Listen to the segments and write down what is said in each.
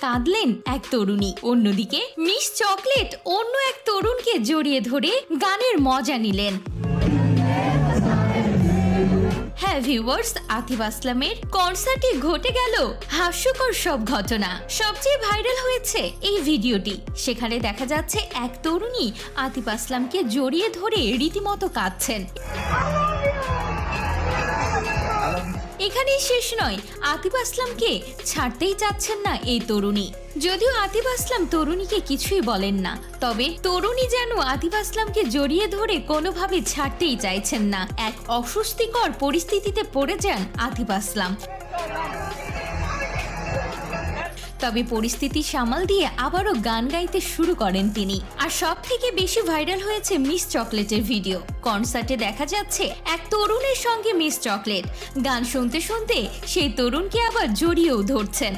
কাঁদলেন এক তরুণী। অন্যদিকে মিস চকলেট অন্য এক তরুণকে জড়িয়ে ধরে গানের মজা নিলেন। হ্যাঁ ভিউয়ার্স, আতিফ আসলামের কনসার্টে ঘটে গেল হাস্যকর সব ঘটনা। সবচেয়ে ভাইরাল হয়েছে এই ভিডিওটি। সেখানে দেখা যাচ্ছে এক তরুণী আতিফ আসলামকে জড়িয়ে ধরে রীতিমতো কাঁদছেন। এখানেই শেষ নয়। আতিফ আসলামকে ছাড়তেই চাচ্ছেন না এই তরুণী। যদিও আতিফ আসলাম তরুণীকে কিছুই বলেন না। তবে তরুণী যেন আতিফ আসলামকে জড়িয়ে ধরে কোনোভাবে ছাড়তেই চাইছেন না। এক অস্বস্তিকর পরিস্থিতিতে পড়ে যান আতিফ আসলাম। তবে পরিস্থিতি সামাল দিয়ে আবারও গান গাইতে শুরু করেন তিনি। আর সব থেকে বেশি ভাইরাল হয়েছে মিস চকলেটের ভিডিও। কনসার্টে দেখা যাচ্ছে এক তরুণের সঙ্গে মিস চকলেট। গান শুনতে শুনতে সেই তরুণকে আবার জড়িয়েও ধরছেন।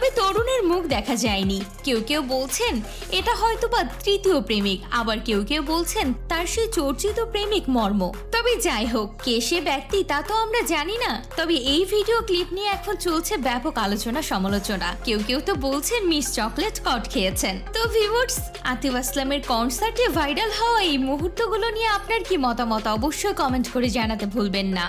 তবে তরুণের মুখ দেখা যায়নি। কেউ কেউ বলছেন, এটা হয়তো বা তৃতীয় প্রেমিক। আবার কেউ কেউ বলছেন, তার সেই চর্চিত প্রেমিক মর্ম। তবে যাই হোক, কে সে ব্যক্তি তা তো আমরা জানি না। তবে এই ভিডিও ক্লিপ নিয়ে এখন চলছে ব্যাপক আলোচনা, সমালোচনা। কেউ কেউ তো বলছেন, মিস চকলেট কট খেয়েছেন। তো ভিউয়ার্স, আতিফ আসলামের কনসার্টে ভাইরাল হওয়া এই মুহূর্তগুলো নিয়ে আপনার কি মতামত? অবশ্যই কমেন্ট করে জানাতে ভুলবেন না।